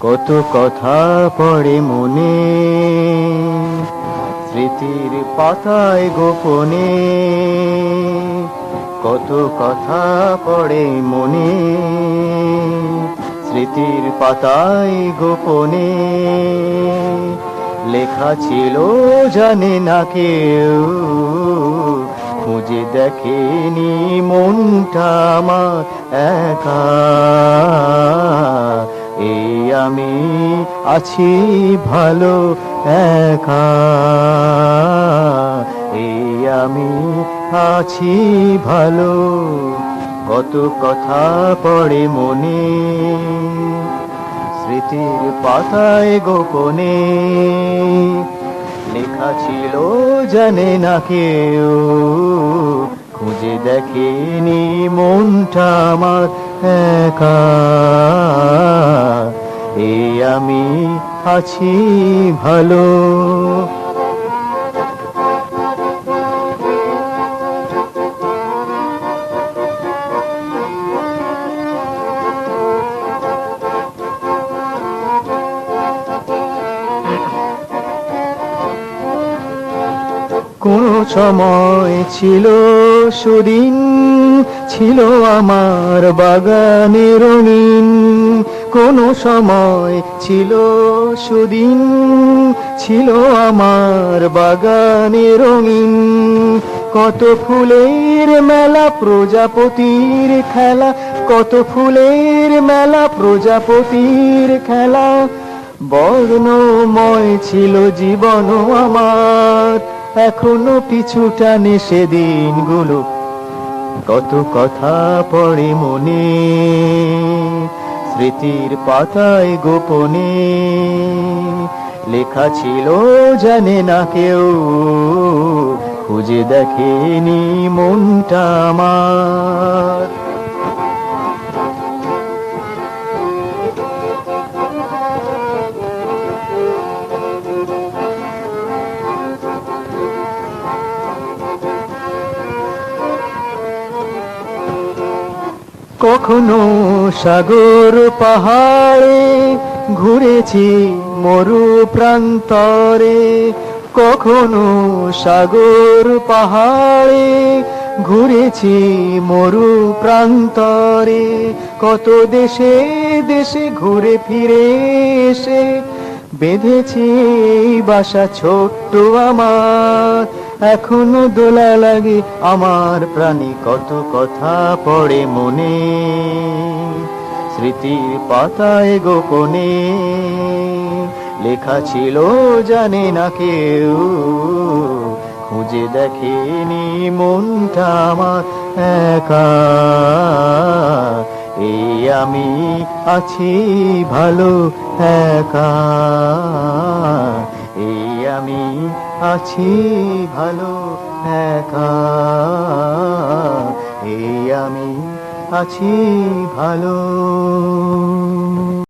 কত কথা পড়ে মনে, স্মৃতির পাতায় গোপনে, কত কথা পড়ে মনে, স্মৃতির পাতায় গোপনে। লেখা ছিল, জানে না কেউ, খুঁজে দেখেনি মনটা আমার একা। আছি ভালো একা। এই আমি আছি ভালো। কত কথা পড়ে মনে, স্মৃতির পাতায় গোপনে। লেখা ছিল জানে না কেউ, খুঁজে দেখেনি মনটা আমার একা। এই আমি আছি ভালো। কোন সময় ছিল সুদিন ছিল আমার বাগানে রঙিন। কোন সময় ছিল, সুদিন ছিল আমার বাগানে রঙিন। কত ফুলের মেলা প্রজাপতির খেলা, কত ফুলের মেলা প্রজাপতির খেলা। বর্ণময় ছিল জীবন আমার, এখনও পিছু টানে সেদিনগুলো। কত কথা পড়ে মনে স্মৃতির পাতায় গোপনে লেখা ছিল জানে না কেউ। খুঁজে দেখেনি মনটা আমার। কখনো সাগর পাহাড়ে ঘুরেছি মরু প্রান্তরে। কখনো সাগর পাহাড়ে ঘুরেছি মরু প্রান্তরে। কত দেশে দেশে ঘুরে ফিরে এসে বেঁধেছি বাসা ছোট্ট আমার। এখনও দোলা লাগে, আমার প্রাণী কত কথা পড়ে মনে। স্মৃতির পাতায় গোপনে, লেখা ছিল জানে না কেউ। খুঁজে দেখেনি মনটা আমার একা। এই আমি আছি ভালো একা। এই আমি আছি ভালো একা। এই আমি আছি ভালো।